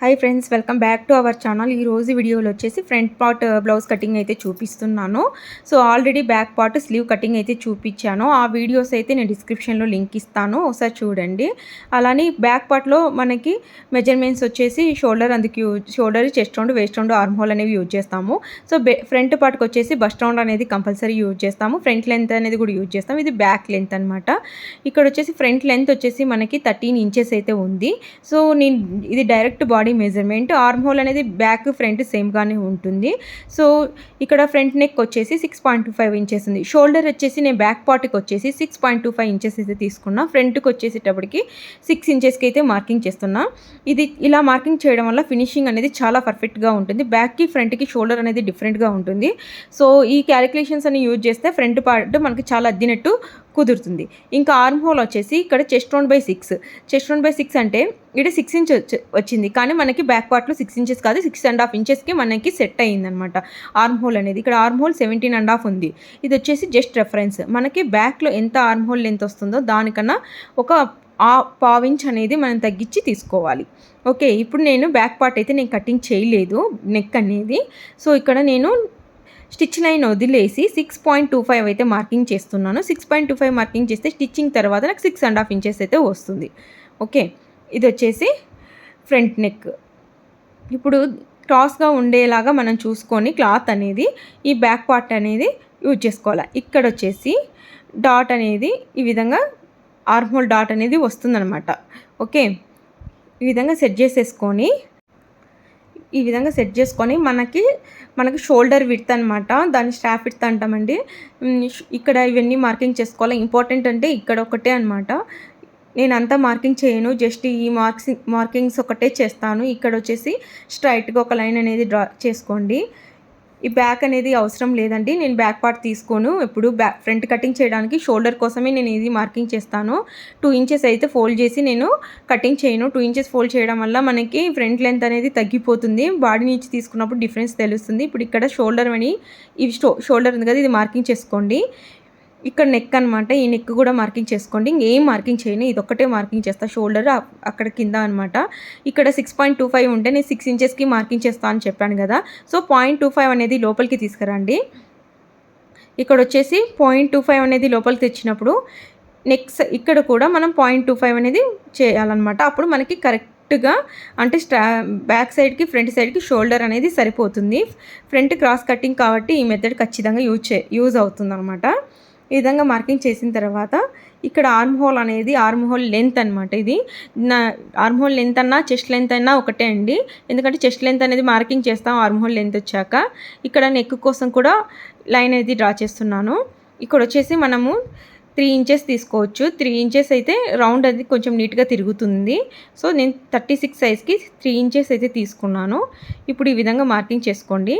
Hi friends welcome back to our channel ఈ రోజు వీడియోలో వచ్చేసి ఫ్రంట్ పార్ట్ బ్లౌజ్ కటింగ్ అయితే చూపిస్తున్నాను. So already back part sleeve cutting అయితే చూపించాను. ఆ వీడియోస్ అయితే నేను డిస్క్రిప్షన్లో లింక్ ఇస్తాను. ఒకసారి చూడండి. అలానే బ్యాక్ పార్ట్లో మనకి మెజర్మెంట్స్ వచ్చేసి షోల్డర్ అందుకు shoulder chest round waist round arm hole అనేవి యూజ్ చేస్తాము. సో ఫ్రంట్ పార్ట్కి వచ్చేసి బస్ట్ రౌండ్ అనేది కంపల్సరీ యూజ్ చేస్తాము. ఫ్రంట్ లెంత్ అనేది కూడా యూజ్ చేస్తాము. ఇది బ్యాక్ లెంత్ అనమాట ఇక్కడ వచ్చేసి ఫ్రంట్ లెంత్ వచ్చేసి మనకి థర్టీన్ ఇంచెస్ అయితే ఉంది. సో నేను ఇది direct body measurement arm hole అనేది బ్యాక్ ఫ్రంట్ సేమ్గానే ఉంటుంది. సో ఇక్కడ ఫ్రంట్ నెక్ వచ్చేసి six point two five inches ఉంది. షోల్డర్ వచ్చేసి నేను బ్యాక్ పార్ట్కి వచ్చేసి six point two five inches అయితే తీసుకున్నా. ఫ్రంట్కి వచ్చేసేటప్పటికి సిక్స్ ఇంచెస్కి అయితే మార్కింగ్ చేస్తున్నా. ఇది ఇలా మార్కింగ్ చేయడం వల్ల ఫినిషింగ్ అనేది చాలా పర్ఫెక్ట్గా ఉంటుంది. బ్యాక్కి ఫ్రంట్కి షోల్డర్ అనేది డిఫరెంట్గా ఉంటుంది. సో ఈ క్యాలిక్యులేషన్స్ అని యూజ్ చేస్తే ఫ్రంట్ పార్ట్ మనకి చాలా అద్దినట్టు కుదురుతుంది. ఇంకా ఆర్మ్ హోల్ వచ్చేసి ఇక్కడ chest round by six chest round by six అంటే ఇక్కడ సిక్స్ ఇంచ్ వచ్చింది. కానీ మనకి బ్యాక్ పార్ట్లో సిక్స్ ఇంచెస్ కాదు సిక్స్ అండ్ హాఫ్ ఇంచెస్కి మనకి సెట్ అయ్యిందనమాట ఆర్మ్ హోల్ అనేది ఇక్కడ arm hole seventeen and half ఉంది. ఇది వచ్చేసి జస్ట్ రెఫరెన్స్ మనకి బ్యాక్లో ఎంత ఆర్మ్ హోల్ లెంత్ వస్తుందో దానికన్నా ఒక ఆ పావించ్ అనేది మనం తగ్గించి తీసుకోవాలి. ఓకే ఇప్పుడు నేను బ్యాక్ పార్ట్ అయితే నేను కటింగ్ చేయలేదు నెక్ అనేది. సో ఇక్కడ నేను స్టిచ్ లైన్ వదిలేసి సిక్స్ పాయింట్ టూ ఫైవ్ అయితే మార్కింగ్ చేస్తున్నాను. Six point two five marking చేస్తే స్టిచ్చింగ్ తర్వాత నాకు సిక్స్ అండ్ హాఫ్ ఇంచెస్ అయితే వస్తుంది. ఓకే ఇది వచ్చేసి ఫ్రంట్ నెక్. ఇప్పుడు క్రాస్గా ఉండేలాగా మనం చూసుకొని క్లాత్ అనేది ఈ బ్యాక్ పార్ట్ అనేది యూజ్ చేసుకోవాలి? ఇక్కడ వచ్చేసి డాట్ అనేది ఈ విధంగా ఆర్మోల్ డాట్ అనేది వస్తుందన్నమాట. ఓకే ఈ విధంగా సెట్ చేసేసుకొని ఈ విధంగా సెట్ చేసుకొని మనకి మనకి షోల్డర్ విడ్త్ అనమాట దాన్ని స్టాఫ్ విడ్త్ అంటామండి. ఇక్కడ ఇవన్నీ మార్కింగ్ చేసుకోవాలి. ఇంపార్టెంట్ అంటే ఇక్కడ ఒకటే అనమాట నేను అంతా మార్కింగ్ చేయను. జస్ట్ ఈ మార్క్స్ మార్కింగ్స్ ఒకటే చేస్తాను. ఇక్కడ వచ్చేసి స్ట్రైట్గా ఒక లైన్ అనేది డ్రా చేసుకోండి. ఈ బ్యాక్ అనేది అవసరం లేదండి. నేను బ్యాక్ పార్ట్ తీసుకోను. ఎప్పుడు బ్యాక్ ఫ్రంట్ కటింగ్ చేయడానికి షోల్డర్ కోసమే నేను ఇది మార్కింగ్ చేస్తాను. టూ ఇంచెస్ అయితే ఫోల్డ్ చేసి నేను కటింగ్ చేయను. టూ ఇంచెస్ ఫోల్డ్ చేయడం వల్ల మనకి ఫ్రంట్ లెంత్ అనేది తగ్గిపోతుంది. బాడీ నుంచి తీసుకున్నప్పుడు డిఫరెన్స్ తెలుస్తుంది. ఇప్పుడు ఇక్కడ షోల్డర్ అని ఇవి షోల్డర్ ఉంది కదా ఇది మార్కింగ్ చేసుకోండి. ఇక్కడ నెక్ అనమాట ఈ నెక్ కూడా మార్కింగ్ చేసుకోండి. ఇంకేం మార్కింగ్ చేయను. ఇది ఒక్కటే మార్కింగ్ చేస్తా. షోల్డర్ అక్కడ కింద అనమాట ఇక్కడ సిక్స్ పాయింట్ టూ ఫైవ్ ఉంటే నేను సిక్స్ ఇంచెస్కి మార్కింగ్ చేస్తా అని చెప్పాను కదా. సో పాయింట్ టూ ఫైవ్ అనేది లోపలికి తీసుకురండి. ఇక్కడ వచ్చేసి పాయింట్ టూ ఫైవ్ అనేది లోపలికి తెచ్చినప్పుడు నెక్స్ట్ ఇక్కడ కూడా మనం పాయింట్ టూ ఫైవ్ అనేది చేయాలన్నమాట. అప్పుడు మనకి కరెక్ట్గా అంటే స్టా బ్యాక్ సైడ్కి ఫ్రంట్ సైడ్కి షోల్డర్ అనేది సరిపోతుంది. ఫ్రంట్ క్రాస్ కటింగ్ కాబట్టి ఈ మెథడ్ ఖచ్చితంగా యూజ్ చే యూజ్ అవుతుంది అనమాట ఈ విధంగా మార్కింగ్ చేసిన తర్వాత ఇక్కడ ఆర్మ్ హోల్ అనేది ఆర్మ్ హోల్ లెంత్ అనమాట ఇది. నా ఆర్మ్ హోల్ లెంత్ అన్నా చెస్ట్ లెంత్ అయినా ఒకటే అండి. ఎందుకంటే చెస్ట్ లెంత్ అనేది మార్కింగ్ చేస్తాం ఆర్మ్ హోల్ లెంత్ వచ్చాక. ఇక్కడ నెక్ కోసం కూడా లైన్ అనేది డ్రా చేస్తున్నాను. ఇక్కడ వచ్చేసి మనము త్రీ ఇంచెస్ తీసుకోవచ్చు. త్రీ ఇంచెస్ అయితే రౌండ్ అది కొంచెం నీట్గా తిరుగుతుంది. సో నేను థర్టీ సిక్స్ సైజ్కి త్రీ ఇంచెస్ అయితే తీసుకున్నాను. ఇప్పుడు ఈ విధంగా మార్కింగ్ చేసుకోండి.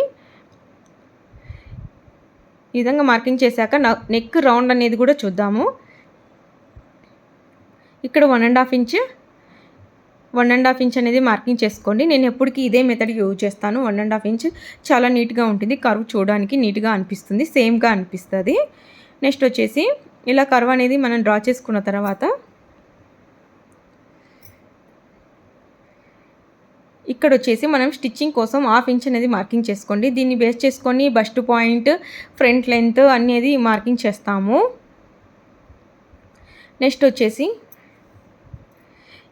ఈ విధంగా మార్కింగ్ చేశాక నెక్ రౌండ్ అనేది కూడా చూద్దాము. ఇక్కడ one and half inch one and half inch అనేది మార్కింగ్ చేసుకోండి. నేను ఎప్పటికీ ఇదే మెథడ్ యూజ్ చేస్తాను. వన్ అండ్ హాఫ్ ఇంచ్ చాలా నీట్గా ఉంటుంది. కరువు చూడడానికి నీట్గా అనిపిస్తుంది. సేమ్గా అనిపిస్తుంది. నెక్స్ట్ వచ్చేసి ఇలా కర్వ్ అనేది మనం డ్రా చేసుకున్న తర్వాత ఇక్కడ వచ్చేసి మనం స్టిచ్చింగ్ కోసం హాఫ్ ఇంచ్ అనేది మార్కింగ్ చేసుకోండి. దీన్ని బేస్ చేసుకొని బస్ట్ పాయింట్ ఫ్రంట్ లెంత్ అనేది మార్కింగ్ చేస్తాము. నెక్స్ట్ వచ్చేసి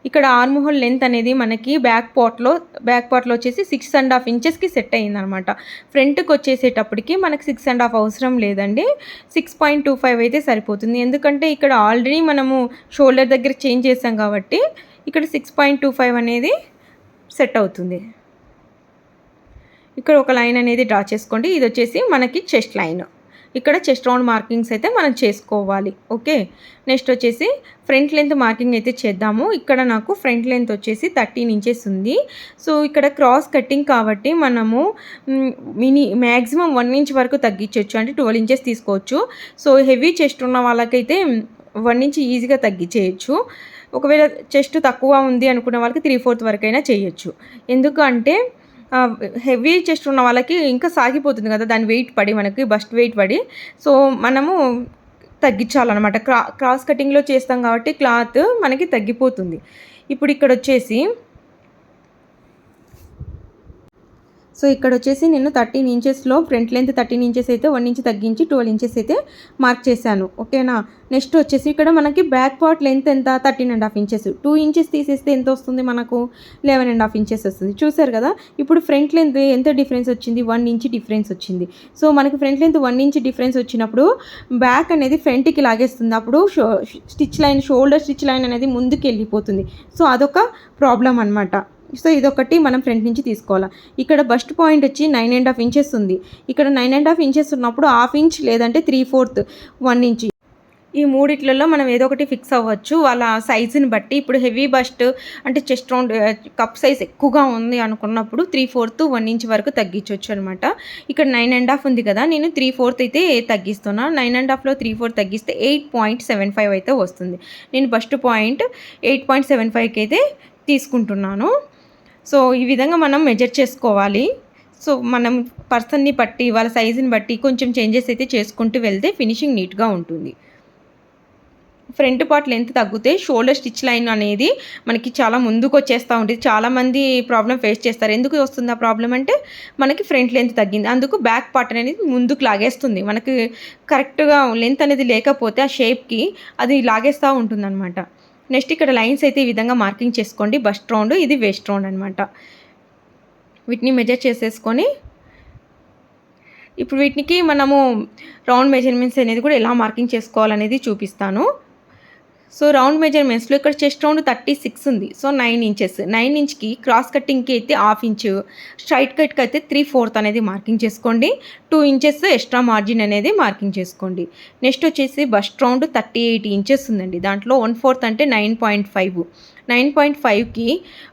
ఇక్కడ ఆర్మహోల్ లెంత్ అనేది మనకి బ్యాక్ పార్ట్లో బ్యాక్ పార్ట్లో వచ్చేసి సిక్స్ అండ్ హాఫ్ ఇంచెస్కి సెట్ అయిందనమాట ఫ్రంట్కి వచ్చేసేటప్పటికి మనకి సిక్స్ అండ్ హాఫ్ అవసరం లేదండి. సిక్స్ పాయింట్ టూ ఫైవ్ అయితే సరిపోతుంది. ఎందుకంటే ఇక్కడ ఆల్రెడీ మనము షోల్డర్ దగ్గర చేంజ్ చేసాం కాబట్టి ఇక్కడ సిక్స్ పాయింట్ టూ ఫైవ్ అనేది సెట్ అవుతుంది. ఇక్కడ ఒక లైన్ అనేది డ్రా చేసుకోండి. ఇది వచ్చేసి మనకి చెస్ట్ లైన్. ఇక్కడ చెస్ట్ రౌండ్ మార్కింగ్స్ అయితే మనం చేసుకోవాలి. ఓకే? నెక్స్ట్ వచ్చేసి ఫ్రంట్ లెంత్ మార్కింగ్ అయితే చేద్దాము. ఇక్కడ నాకు ఫ్రంట్ లెంత్ వచ్చేసి థర్టీన్ ఇంచెస్ ఉంది. సో ఇక్కడ క్రాస్ కటింగ్ కాబట్టి మనము మినీ మ్యాక్సిమం వన్ ఇంచ్ వరకు తగ్గించవచ్చు అంటే ట్వెల్వ్ ఇంచెస్ తీసుకోవచ్చు. సో హెవీ చెస్ట్ ఉన్న వాళ్ళకైతే వన్ ఇంచ్ ఈజీగా తగ్గించేయచ్చు. ఒకవేళ చెస్ట్ తక్కువ ఉంది అనుకున్న వాళ్ళకి త్రీ ఫోర్త్ వరకైనా చేయొచ్చు. ఎందుకంటే హెవీ చెస్ట్ ఉన్న వాళ్ళకి ఇంకా సాగిపోతుంది కదా దాని వెయిట్ పడి మనకి బస్ట్ వెయిట్ పడి. సో మనము తగ్గించాలన్నమాట. క్రా క్రాస్ కటింగ్లో చేస్తాం కాబట్టి క్లాత్ మనకి తగ్గిపోతుంది. ఇప్పుడు ఇక్కడ వచ్చేసి సో ఇక్కడ వచ్చేసి నేను థర్టీన్ ఇంచెస్లో ఫ్రంట్ లెంత్ థర్టీన్ ఇంచెస్ అయితే వన్ ఇంచ్ తగ్గించి ట్వెల్వ్ ఇంచెస్ అయితే మార్క్ చేశాను. ఓకేనా? నెక్స్ట్ వచ్చేసి ఇక్కడ మనకి బ్యాక్ పార్ట్ లెంత్ ఎంత? Thirteen and half inches. Two inches తీసేస్తే ఎంత వస్తుంది మనకు? లెవెన్ అండ్ హాఫ్ ఇంచెస్ వస్తుంది. చూసారు కదా? ఇప్పుడు ఫ్రంట్ లెంత్ ఎంత డిఫరెన్స్ వచ్చింది? వన్ ఇంచ్ డిఫరెన్స్ వచ్చింది. సో మనకి front length one inch difference వచ్చినప్పుడు బ్యాక్ అనేది ఫ్రంట్కి లాగేస్తుంది. అప్పుడు show stitch line shoulder stitch line అనేది ముందుకు వెళ్ళిపోతుంది సో అదొక ప్రాబ్లం అనమాట సో ఇదొకటి మనం ఫ్రంట్ నుంచి తీసుకోవాలి. ఇక్కడ బస్ట్ పాయింట్ వచ్చి నైన్ అండ్ హాఫ్ ఇంచెస్ ఉంది. ఇక్కడ నైన్ అండ్ హాఫ్ ఇంచెస్ ఉన్నప్పుడు హాఫ్ ఇంచ్ లేదంటే త్రీ ఫోర్త్ వన్ ఇంచ్. ఈ మూడిట్లలో మనం ఏదో ఒకటి ఫిక్స్ అవ్వచ్చు. వాళ్ళ సైజుని బట్టి ఇప్పుడు హెవీ బస్ట్ అంటే చెస్ట్ రౌండ్ కప్ సైజ్ ఎక్కువగా ఉంది అనుకున్నప్పుడు త్రీ ఫోర్త్ వన్ ఇంచ్ వరకు తగ్గించవచ్చు అనమాట ఇక్కడ నైన్ అండ్ హాఫ్ ఉంది కదా నేను త్రీ ఫోర్త్ అయితే తగ్గిస్తున్నా. నైన్ అండ్ హాఫ్లో త్రీ ఫోర్త్ తగ్గిస్తే ఎయిట్ పాయింట్ సెవెన్ ఫైవ్ అయితే వస్తుంది. నేను bust point eight point seven ఫైవ్కి అయితే తీసుకుంటున్నాను. సో ఈ విధంగా మనం మెజర్ చేసుకోవాలి. సో మనం పర్సన్ని బట్టి వాళ్ళ సైజుని బట్టి కొంచెం చేంజెస్ అయితే చేసుకుంటూ వెళ్తే ఫినిషింగ్ నీట్గా ఉంటుంది. ఫ్రంట్ పార్ట్ లెంత్ తగ్గితే షోల్డర్ స్టిచ్ లైన్ అనేది మనకి చాలా ముందుకు వచ్చేస్తూ ఉంటుంది. చాలామంది ప్రాబ్లం ఫేస్ చేస్తారు. ఎందుకు వస్తుంది ఆ ప్రాబ్లం అంటే మనకి ఫ్రంట్ లెంత్ తగ్గింది. అందుకు బ్యాక్ పార్ట్ అనేది ముందుకు లాగేస్తుంది. మనకి కరెక్ట్గా లెంత్ అనేది లేకపోతే ఆ షేప్కి అది లాగేస్తూ ఉంటుందన్నమాట. నెక్స్ట్ ఇక్కడ లైన్స్ అయితే ఈ విధంగా మార్కింగ్ చేసుకోండి. బస్ట్ రౌండ్ ఇది వెస్ట్ రౌండ్ అనమాట వీటిని మెజర్ చేసేసుకొని ఇప్పుడు వీటికి మనము రౌండ్ మెజర్మెంట్స్ అనేది కూడా ఎలా మార్కింగ్ చేసుకోవాలనేది చూపిస్తాను. సో రౌండ్ మెజర్మెంట్స్లో ఇక్కడ చెస్ట్ రౌండ్ థర్టీ సిక్స్ ఉంది. So nine inches. నైన్ ఇంచ్కి క్రాస్ కట్టింగ్కి అయితే హాఫ్ ఇంచ్. స్ట్రైట్ కట్కి అయితే త్రీ ఫోర్త్ అనేది మార్కింగ్ చేసుకోండి. టూ ఇంచెస్ ఎక్స్ట్రా మార్జిన్ అనేది మార్కింగ్ చేసుకోండి. నెక్స్ట్ వచ్చేసి bust round thirty eight inches ఉందండి. దాంట్లో వన్ ఫోర్త్ అంటే nine point five. Nine point ఫైవ్కి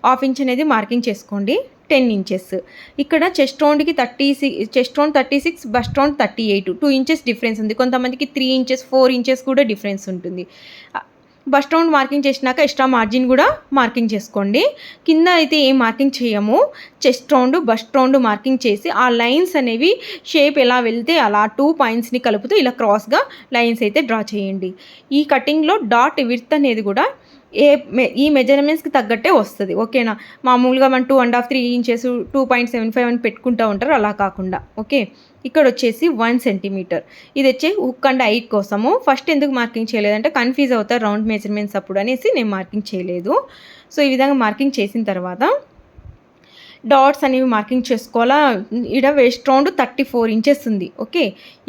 హాఫ్ ఇంచ్ అనేది మార్కింగ్ చేసుకోండి. Ten inches. ఇక్కడ chest రౌండ్కి thirty six chest round thirty six bust round thirty eight. Two inches difference ఉంది. కొంతమందికి three inches four inches కూడా డిఫరెన్స్ ఉంటుంది. Bust round marking చేసినాక extra margin కూడా మార్కింగ్ చేసుకోండి. కింద అయితే ఏం మార్కింగ్ చేయము. Chest round bust round marking చేసి ఆ లైన్స్ అనేవి షేప్ ఎలా వెళ్తే అలా టూ పాయింట్స్ని కలుపుతూ ఇలా క్రాస్గా లైన్స్ అయితే డ్రా చేయండి. ఈ కటింగ్లో డాట్ విర్త్ అనేది కూడా ఏ ఈ మెజర్మెంట్స్కి తగ్గట్టే వస్తుంది. ఓకేనా? మామూలుగా మన two and half three inches two point seven five అని పెట్టుకుంటూ ఉంటారు. అలా కాకుండా ఓకే? ఇక్కడ వచ్చేసి వన్ సెంటీమీటర్ ఇది వచ్చే హుక్ అండ్ ఐట్ కోసము. ఫస్ట్ ఎందుకు మార్కింగ్ చేయలేదంటే కన్ఫ్యూజ్ అవుతారు రౌండ్ మెజర్మెంట్స్ అప్పుడు అనేసి నేను మార్కింగ్ చేయలేదు. సో ఈ విధంగా మార్కింగ్ చేసిన తర్వాత డాట్స్ అనేవి మార్కింగ్ చేసుకోవాలా? ఇక్కడ waist round thirty four inches ఉంది. ఓకే?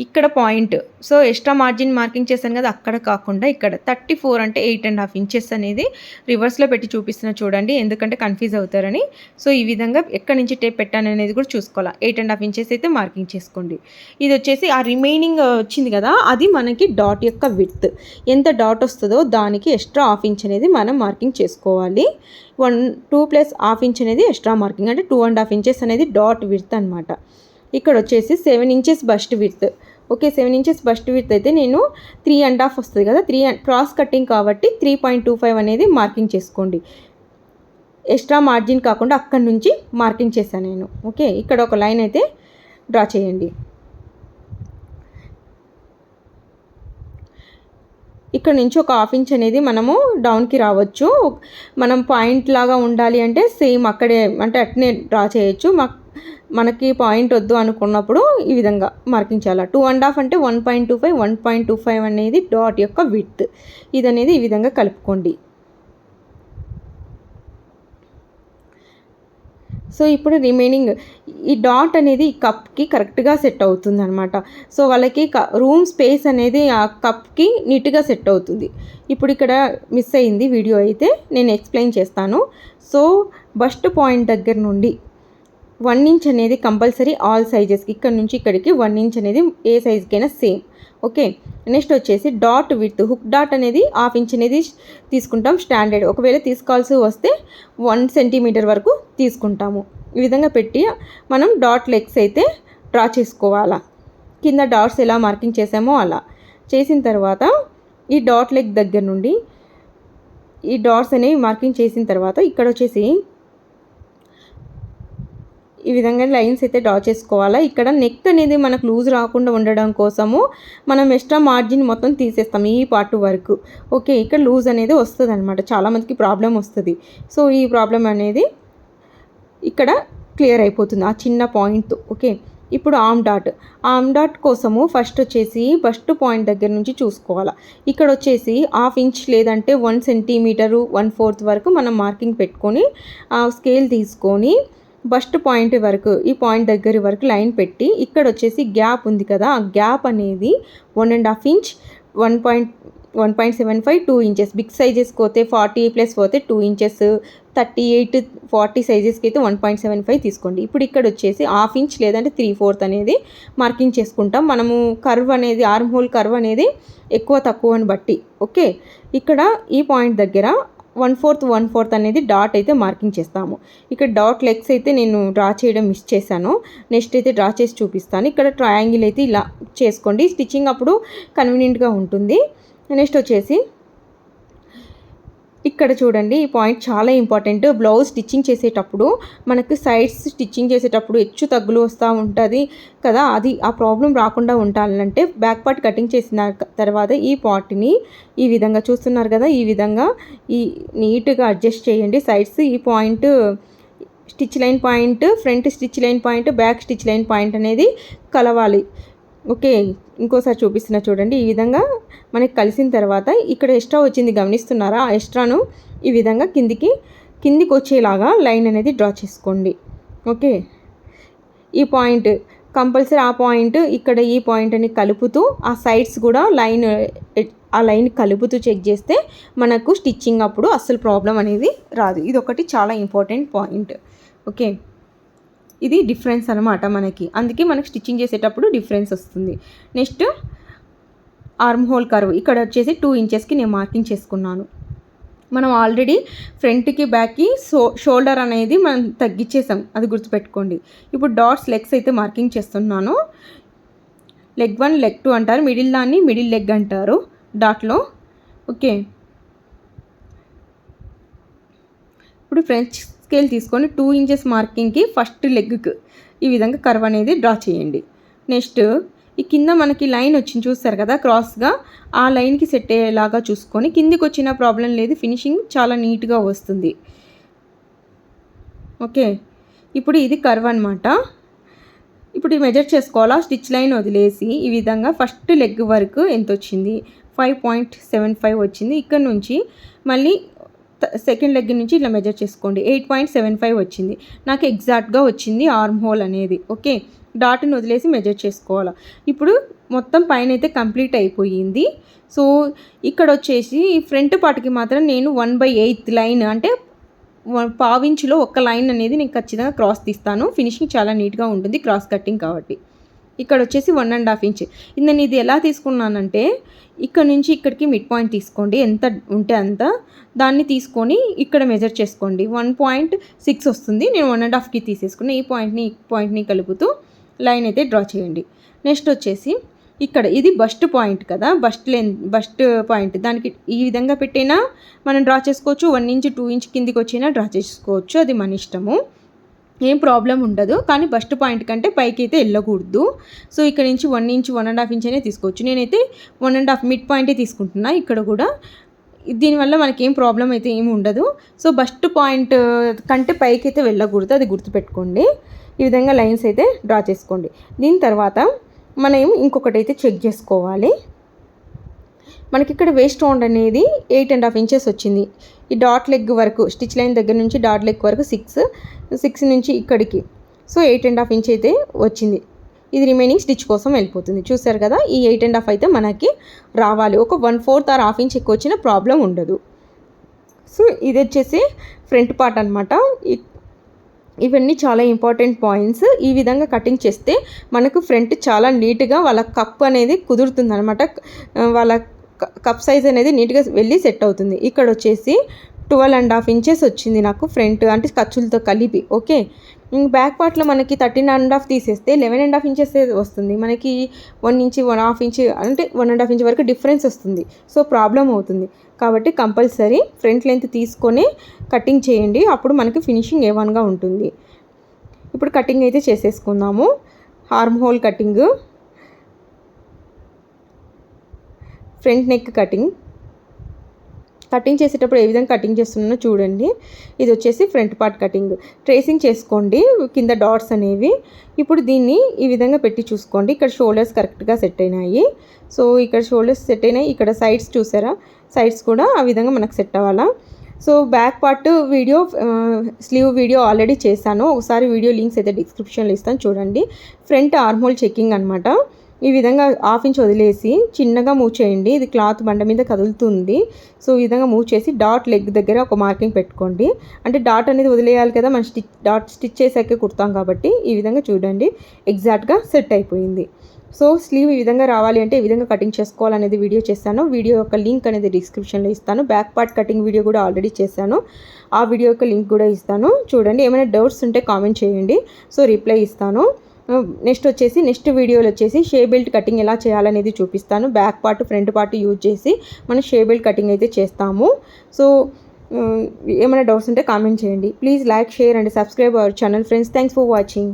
ఇక్కడ point so extra margin marking చేశాను కదా అక్కడ కాకుండా ఇక్కడ థర్టీ ఫోర్ అంటే ఎయిట్ అండ్ హాఫ్ ఇంచెస్ అనేది రివర్స్లో పెట్టి చూపిస్తున్నా చూడండి ఎందుకంటే కన్ఫ్యూజ్ అవుతారని. సో ఈ విధంగా ఎక్కడి నుంచి టేప్ పెట్టాను అనేది కూడా చూసుకోవాలి. ఎయిట్ అండ్ హాఫ్ ఇంచెస్ అయితే మార్కింగ్ చేసుకోండి. ఇది వచ్చేసి ఆ రిమైనింగ్ వచ్చింది కదా అది మనకి డాట్ యొక్క విత్ ఎంత డాట్ వస్తుందో దానికి ఎక్స్ట్రా హాఫ్ ఇంచ్ అనేది మనం మార్కింగ్ చేసుకోవాలి. One two plus half inch అనేది ఎక్స్ట్రా మార్కింగ్ అంటే టూ అండ్ హాఫ్ ఇంచెస్ అనేది డాట్ విత్ అనమాట ఇక్కడ వచ్చేసి seven inches bust width okay seven inches bust width అయితే నేను త్రీ అండ్ హాఫ్ వస్తుంది కదా త్రీ క్రాస్ కటింగ్ కాబట్టి త్రీ పాయింట్ టూ ఫైవ్ అనేది మార్కింగ్ చేసుకోండి. ఎక్స్ట్రా మార్జిన్ కాకుండా అక్కడి నుంచి మార్కింగ్ చేశాను నేను. ఓకే ఇక్కడ ఒక లైన్ అయితే డ్రా చేయండి. ఇక్కడ నుంచి ఒక హాఫ్ ఇంచ్ అనేది మనము డౌన్కి రావచ్చు. మనం పాయింట్ లాగా ఉండాలి అంటే సేమ్ అక్కడే అంటే అట్నే డ్రా చేయొచ్చు. మనకి పాయింట్ వద్దు అనుకున్నప్పుడు ఈ విధంగా మార్కింగ్ చేయాలి టూ అండ్ హాఫ్ అంటే one point two five one point two five అనేది డాట్ యొక్క విత్ ఇది అనేది ఈ విధంగా కలుపుకోండి. సో ఇప్పుడు రిమైనింగ్ ఈ డాట్ అనేది ఈ కప్కి కరెక్ట్గా సెట్ అవుతుంది అనమాట సో వాళ్ళకి రూమ్ స్పేస్ అనేది ఆ కప్కి నీట్గా సెట్ అవుతుంది. ఇప్పుడు ఇక్కడ మిస్ అయింది వీడియో అయితే నేను ఎక్స్ప్లెయిన్ చేస్తాను. సో బస్ట్ పాయింట్ దగ్గర నుండి వన్ ఇంచ్ అనేది కంపల్సరీ ఆల్ సైజెస్కి ఇక్కడ నుంచి ఇక్కడికి వన్ ఇంచ్ అనేది ఏ సైజ్కైనా సేమ్. ఓకే? నెక్స్ట్ వచ్చేసి డాట్ విత్ హుక్ డాట్ అనేది హాఫ్ ఇంచ్ అనేది తీసుకుంటాం స్టాండర్డ్. ఒకవేళ తీసుకోవాల్సి వస్తే వన్ సెంటీమీటర్ వరకు తీసుకుంటాము. ఈ విధంగా పెట్టి మనం డాట్ లెగ్స్ అయితే డ్రా చేసుకోవాలా. కింద డాట్స్ ఎలా మార్కింగ్ చేసామో అలా. చేసిన తర్వాత ఈ డాట్ లెగ్ దగ్గర నుండి ఈ డాట్స్ అనేవి మార్కింగ్ చేసిన తర్వాత ఇక్కడ వచ్చేసి ఈ విధంగా లైన్స్ అయితే డ్రా చేసుకోవాలా. ఇక్కడ నెక్ అనేది మనకు లూజ్ రాకుండా ఉండడం కోసము మనం ఎక్స్ట్రా మార్జిన్ మొత్తం తీసేస్తాం ఈ పార్ట్ వరకు. ఓకే ఇక్కడ లూజ్ అనేది వస్తుంది అనమాట చాలామందికి ప్రాబ్లం వస్తుంది. సో ఈ ప్రాబ్లం అనేది ఇక్కడ క్లియర్ అయిపోతుంది. ఆ చిన్న పాయింట్తో ఓకే ఇప్పుడు ఆమ్ డాట్ ఆమ్ డాట్ కోసము ఫస్ట్ వచ్చేసి ఫస్ట్ పాయింట్ దగ్గర నుంచి చూసుకోవాలి. ఇక్కడ వచ్చేసి హాఫ్ ఇంచ్ లేదంటే వన్ సెంటీమీటరు వన్ ఫోర్త్ వరకు మనం మార్కింగ్ పెట్టుకొని ఆ స్కేల్ తీసుకొని ఫస్ట్ పాయింట్ వరకు ఈ పాయింట్ దగ్గర వరకు లైన్ పెట్టి ఇక్కడ వచ్చేసి గ్యాప్ ఉంది కదా ఆ గ్యాప్ అనేది one and half inch one point one point seven five two inches. Big సైజెస్కి పోతే ఫార్టీ ప్లస్ పోతే two inches. Thirty eight forty సైజెస్కి అయితే వన్ పాయింట్ సెవెన్ ఫైవ్ తీసుకోండి. ఇప్పుడు ఇక్కడ వచ్చేసి హాఫ్ ఇంచ్ లేదంటే త్రీ ఫోర్త్ అనేది మార్కింగ్ చేసుకుంటాం. మనము కర్వ్ అనేది ఆర్మ్ హోల్ కర్వ్ అనేది ఎక్కువ తక్కువని బట్టి ఓకే? ఇక్కడ ఈ పాయింట్ దగ్గర వన్ ఫోర్త్ వన్ ఫోర్త్ అనేది డాట్ అయితే మార్కింగ్ చేస్తాము. ఇక్కడ డాట్ లెగ్స్ అయితే నేను డ్రా చేయడం మిస్ చేశాను. నెక్స్ట్ అయితే డ్రా చేసి చూపిస్తాను. ఇక్కడ ట్రయాంగిల్ అయితే ఇలా చేసుకోండి. స్టిచ్చింగ్ అప్పుడు కన్వీనియంట్గా ఉంటుంది. నెక్స్ట్ వచ్చేసి ఇక్కడ చూడండి ఈ పాయింట్ చాలా ఇంపార్టెంట్. బ్లౌజ్ స్టిచ్చింగ్ చేసేటప్పుడు మనకు సైడ్స్ స్టిచ్చింగ్ చేసేటప్పుడు హెచ్చు తగ్గులు వస్తూ ఉంటుంది కదా. అది ఆ ప్రాబ్లం రాకుండా ఉండాలంటే బ్యాక్ పార్ట్ కటింగ్ చేసిన తర్వాత ఈ పార్ట్ని ఈ విధంగా చూస్తున్నారు కదా. ఈ విధంగా ఈ నీట్గా అడ్జస్ట్ చేయండి. సైడ్స్ ఈ point stitch line point front stitch line point back stitch line point అనేది కలవాలి. ఓకే? ఇంకోసారి చూపిస్తున్నా చూడండి. ఈ విధంగా మనకి కలిసిన తర్వాత ఇక్కడ ఎక్స్ట్రా వచ్చింది గమనిస్తున్నారా? ఆ ఎక్స్ట్రాను ఈ విధంగా కిందికి కిందికి వచ్చేలాగా లైన్ అనేది డ్రా చేసుకోండి. ఓకే? ఈ పాయింట్ కంపల్సరీ ఆ పాయింట్ ఇక్కడ ఈ పాయింట్ అని కలుపుతూ ఆ సైడ్స్ కూడా లైన్ ఆ లైన్ కలుపుతూ చెక్ చేస్తే మనకు స్టిచ్చింగ్ అప్పుడు అస్సలు ప్రాబ్లం అనేది రాదు. ఇది ఒకటి చాలా ఇంపార్టెంట్ పాయింట్. ఓకే? ఇది డిఫరెన్స్ అనమాట మనకి. అందుకే మనకి స్టిచ్చింగ్ చేసేటప్పుడు డిఫరెన్స్ వస్తుంది. Next arm hole curve. ఇక్కడ వచ్చేసి టూ ఇంచెస్కి నేను మార్కింగ్ చేసుకున్నాను. మనం ఆల్రెడీ ఫ్రంట్కి బ్యాక్కి సో షోల్డర్ అనేది మనం తగ్గించేసాం అది గుర్తుపెట్టుకోండి. ఇప్పుడు డాట్స్ లెగ్స్ అయితే మార్కింగ్ చేస్తున్నాను. లెగ్ వన్ లెగ్ టూ అంటారు. మిడిల్ దాన్ని మిడిల్ లెగ్ అంటారు. డాట్లో. ఓకే. ఇప్పుడు ఫ్రెంచ్ స్కేల్ తీసుకొని టూ ఇంచెస్ మార్కింగ్కి ఫస్ట్ లెగ్కి ఈ విధంగా కర్వ్ అనేది డ్రా చేయండి. నెక్స్ట్ ఈ కింద మనకి లైన్ వచ్చింది చూస్తారు కదా క్రాస్గా. ఆ లైన్కి సెట్ అయ్యేలాగా చూసుకొని కిందికి వచ్చిన ప్రాబ్లం లేదు ఫినిషింగ్ చాలా నీట్గా వస్తుంది. ఓకే ఇప్పుడు ఇది కర్వ్ అనమాట ఇప్పుడు మెజర్ చేసుకోవాలా? స్టిచ్ లైన్ వదిలేసి ఈ విధంగా ఫస్ట్ లెగ్ వరకు ఎంత వచ్చింది? ఫైవ్ పాయింట్ సెవెన్ ఫైవ్ వచ్చింది. ఇక్కడ నుంచి మళ్ళీ సెకండ్ లెగ్ నుంచి ఇట్లా మెజర్ చేసుకోండి. ఎయిట్ పాయింట్ సెవెన్ ఫైవ్ వచ్చింది. నాకు ఎగ్జాక్ట్గా వచ్చింది ఆర్మ్ హోల్ అనేది ఓకే డాట్ని వదిలేసి మెజర్ చేసుకోవాలి. ఇప్పుడు మొత్తం పైన అయితే కంప్లీట్ అయిపోయింది. సో ఇక్కడ వచ్చేసి ఫ్రంట్ పార్ట్కి మాత్రం నేను వన్ బై ఎయిత్ లైన్ అంటే పావించులో ఒక లైన్ అనేది నేను ఖచ్చితంగా క్రాస్ తీస్తాను. ఫినిషింగ్ చాలా నీట్గా ఉంటుంది క్రాస్ కటింగ్ కాబట్టి. ఇక్కడ వచ్చేసి వన్ అండ్ హాఫ్ ఇంచ్ నేను ఇది ఎలా తీసుకున్నానంటే ఇక్కడ నుంచి ఇక్కడికి మిడ్ పాయింట్ తీసుకోండి. ఎంత ఉంటే అంత దాన్ని తీసుకొని ఇక్కడ మెజర్ చేసుకోండి. వన్ పాయింట్ సిక్స్ వస్తుంది. నేను వన్ అండ్ హాఫ్కి తీసేసుకుని ఈ పాయింట్ని ఈ పాయింట్ని కలుపుతూ లైన్ అయితే డ్రా చేయండి. నెక్స్ట్ వచ్చేసి ఇక్కడ ఇది బస్ట్ పాయింట్ కదా. బస్ట్ లెన్ బస్ట్ పాయింట్ దానికి ఈ విధంగా పెట్టినా? మనం డ్రా చేసుకోవచ్చు. వన్ ఇంచ్ టూ ఇంచ్ కిందికి వచ్చినా డ్రా చేసుకోవచ్చు. అది మన ఇష్టము. ఏం ప్రాబ్లం ఉండదు. కానీ బస్ట్ పాయింట్ కంటే పైకి అయితే వెళ్ళకూడదు. సో ఇక్కడ నుంచి one inch one and half inch అనే తీసుకోవచ్చు. నేనైతే వన్ అండ్ హాఫ్ మిడ్ పాయింటే తీసుకుంటున్నా ఇక్కడ కూడా. దీనివల్ల మనకి ఏం ప్రాబ్లం అయితే ఏమి ఉండదు. సో బస్ట్ పాయింట్ కంటే పైకి అయితే వెళ్ళకూడదు. అది గుర్తుపెట్టుకోండి. ఈ విధంగా లైన్స్ అయితే డ్రా చేసుకోండి. దీని తర్వాత మనం ఇంకొకటి అయితే చెక్ చేసుకోవాలి. మనకి ఇక్కడ వేస్ట్ రౌండ్ అనేది ఎయిట్ అండ్ హాఫ్ ఇంచెస్ వచ్చింది. ఈ డాట్ లెగ్ వరకు స్టిచ్ లైన్ దగ్గర నుంచి డాట్ లెగ్ వరకు సిక్స్ సిక్స్ నుంచి ఇక్కడికి. So eight and half inch అయితే వచ్చింది. ఇది రిమైనింగ్ స్టిచ్ కోసం వెళ్ళిపోతుంది. చూసారు కదా ఈ ఎయిట్ అండ్ హాఫ్ అయితే మనకి రావాలి. ఒక one fourth or half inch ఎక్కువ వచ్చిన ప్రాబ్లం ఉండదు. సో ఇది వచ్చేసి ఫ్రంట్ పార్ట్ అనమాట ఇవన్నీ చాలా ఇంపార్టెంట్ పాయింట్స్ ఈ విధంగా కటింగ్ చేస్తే మనకు ఫ్రంట్ చాలా నీట్గా వాళ్ళ కప్ అనేది కుదురుతుంది అనమాట వాళ్ళ కప్ సైజ్ అనేది నీట్గా వెళ్ళి సెట్ అవుతుంది. ఇక్కడ వచ్చేసి ట్వెల్వ్ అండ్ హాఫ్ ఇంచెస్ వచ్చింది నాకు ఫ్రంట్ అంటే ఖర్చులతో కలిపి ఓకే? బ్యాక్ పార్ట్లో మనకి థర్టీన్ అండ్ హాఫ్ తీసేస్తే లెవెన్ అండ్ హాఫ్ ఇంచెస్ వస్తుంది. మనకి one inch one half inch అంటే వన్ అండ్ హాఫ్ ఇంచ్ వరకు డిఫరెన్స్ వస్తుంది. సో ప్రాబ్లం అవుతుంది. కాబట్టి కంపల్సరీ ఫ్రంట్ లెంత్ తీసుకొని కటింగ్ చేయండి. అప్పుడు మనకి ఫినిషింగ్ ఏ వన్గా ఉంటుంది. ఇప్పుడు కటింగ్ అయితే చేసేసుకుందాము. Arm hole cutting. Front neck cutting. Cutting చేసేటప్పుడు ఏ విధంగా కటింగ్ చేస్తున్నానో చూడండి. ఇది వచ్చేసి ఫ్రంట్ పార్ట్ కటింగ్. ట్రేసింగ్ చేసుకోండి కింద డాట్స్ అనేవి. ఇప్పుడు దీన్ని ఈ విధంగా పెట్టి చూసుకోండి. ఇక్కడ షోల్డర్స్ కరెక్ట్గా సెట్ అయినాయి. సో ఇక్కడ షోల్డర్స్ సెట్ అయినాయి. ఇక్కడ సైడ్స్ చూసారా? సైడ్స్ కూడా ఆ విధంగా మనకు సెట్ అవ్వాలా. So back part video sleeve video already చేశాను. ఒకసారి వీడియో లింక్స్ అయితే డిస్క్రిప్షన్లో ఇస్తాను. చూడండి. ఫ్రంట్ ఆర్మోల్ చెక్కింగ్ అనమాట ఈ విధంగా హాఫ్ ఇంచ్ వదిలేసి చిన్నగా మూవ్ చేయండి. ఇది క్లాత్ బండ మీద కదులుతుంది. సో ఈ విధంగా మూవ్ చేసి డాట్ లెగ్ దగ్గర ఒక మార్కింగ్ పెట్టుకోండి. అంటే డాట్ అనేది వదిలేయాలి కదా మనం స్టిచ్ డాట్ స్టిచ్ చేసాకే కుడతాం కాబట్టి ఈ విధంగా చూడండి. ఎగ్జాక్ట్గా సెట్ అయిపోయింది. సో స్లీవ్ ఈ విధంగా రావాలి అంటే ఈ విధంగా కటింగ్ చేసుకోవాలనేది వీడియో చేశాను వీడియో యొక్క లింక్ అనేది డిస్క్రిప్షన్లో ఇస్తాను. బ్యాక్ పార్ట్ కటింగ్ వీడియో కూడా ఆల్రెడీ చేశాను. ఆ వీడియో యొక్క లింక్ కూడా ఇస్తాను. చూడండి ఏమైనా డౌట్స్ ఉంటే కామెంట్ చేయండి. సో రిప్లై ఇస్తాను. నెక్స్ట్ వచ్చేసి నెక్స్ట్ వీడియోలో వచ్చేసి షే బెల్ట్ కటింగ్ ఎలా చేయాలనేది చూపిస్తాను. Back part front part use చేసి మనం షే బెల్ట్ కటింగ్ అయితే చేస్తాము. సో ఏమైనా డౌట్స్ ఉంటే కామెంట్ చేయండి. Please like share and subscribe our channel friends. Thanks for watching.